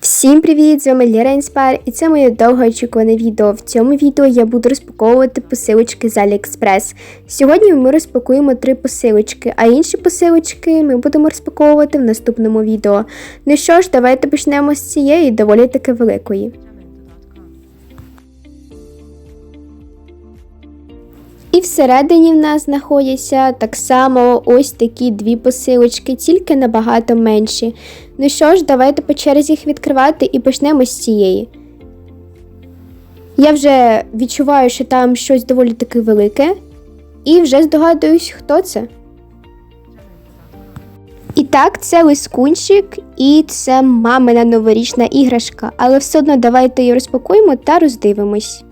Всім привіт! З вами Лера Інспайр і це моє довгоочікуване відео. В цьому відео я буду розпаковувати посилочки з AliExpress. Сьогодні ми розпакуємо три посилочки, а інші посилочки ми будемо розпаковувати в наступному відео. Ну що ж, давайте почнемо з цієї доволі таки великої. І всередині в нас знаходяться так само ось такі дві посилочки, тільки набагато менші. Ну що ж, давайте по черзі їх відкривати і почнемо з цієї. Я вже відчуваю, що там щось доволі таки велике, і вже здогадуюсь, хто це. І так, це лискунчик, і це мамина новорічна іграшка, але все одно давайте її розпакуємо та роздивимось.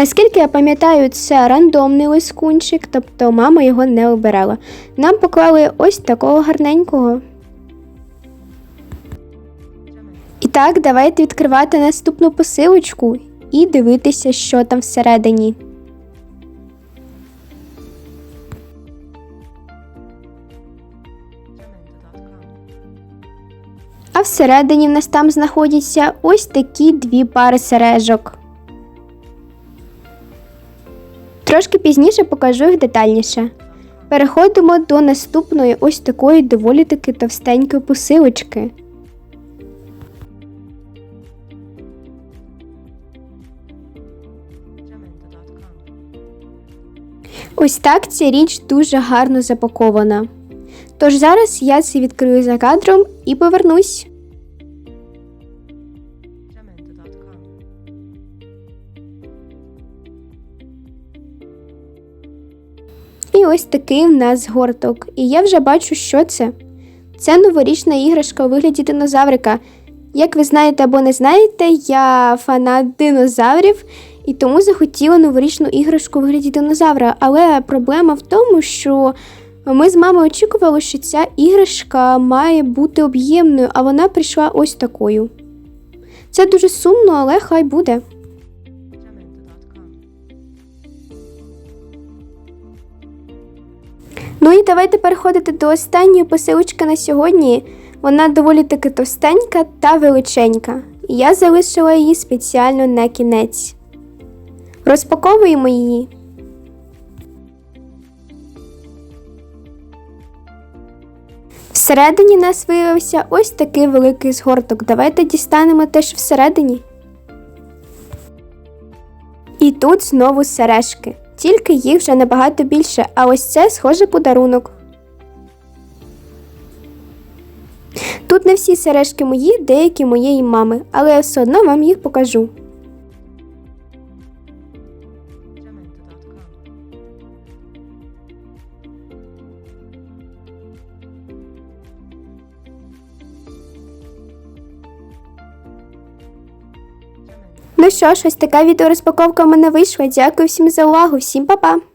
Наскільки я пам'ятаю, це рандомний лискунчик, тобто мама його не обирала. Нам поклали ось такого гарненького. І так, давайте відкривати наступну посилочку і дивитися, що там всередині. А всередині в нас там знаходяться ось такі дві пари сережок. Трошки пізніше покажу їх детальніше. Переходимо до наступної ось такої доволі таки товстенької посилочки. Ось так ця річ дуже гарно запакована. Тож зараз я це відкрию за кадром і повернусь. І ось такий в нас горток. І я вже бачу, що це. Це новорічна іграшка у вигляді динозаврика. Як ви знаєте або не знаєте, я фанат динозаврів і тому захотіла новорічну іграшку у вигляді динозавра. Але проблема в тому, що ми з мамою очікували, що ця іграшка має бути об'ємною, а вона прийшла ось такою. Це дуже сумно, але хай буде. Ну і давайте переходити до останньої посилочки на сьогодні. Вона доволі таки товстенька та величенька. Я залишила її спеціально на кінець. Розпаковуємо її. Всередині нас виявився ось такий великий згорток. Давайте дістанемо теж всередині. І тут знову сережки. Тільки їх вже набагато більше, а ось це схоже подарунок. Тут не всі сережки мої, деякі моєї мами, але я все одно вам їх покажу. Ну що ж, ось така відеорозпаковка в мене вийшла. Дякую всім за увагу, всім па-па!